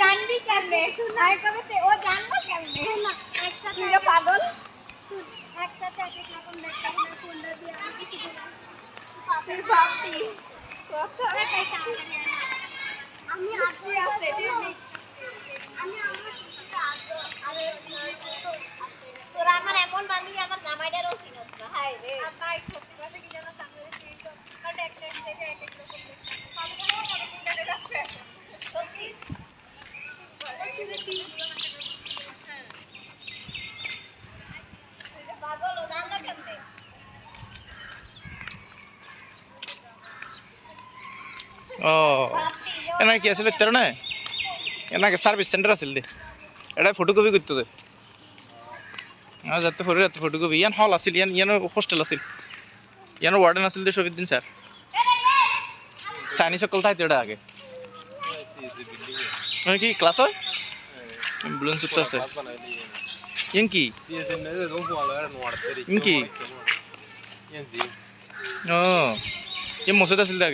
জানবি কেমনে? ও জানলো কেমনে? ভাবতি কত আমি আজকে আছে আমি আমার আগে আগে তোরা আমার এমন বান্ধবী আমার জামাইটারও চিনস না। হাই রে। সত্যি কথা কি জানো সামনে বাট এক এক থেকে এক এক রকম যাচ্ছে। সত্যি? ও এনা কি আসলে তেরো না এনাকে সার্ভিস সেন্টার আছিল দে। এটা ফটোকপি করতে দে। যাতে ফটো যাতে ফটোকপি ইয়ান হল আছিল ইয়ান ইয়ান হোস্টেল আছিল। ইয়ান ওয়ার্ডেন আছিল দে শফিদ্দিন স্যার চাইনিজ সকল থাইতে এটা আগে। মানে কি ক্লাস হয়? ব্লুন সুপ্ত আছে। ইয়ান কি? ইয়ান কি? ও ইয়ে মসজিদ আছিল দে আগে।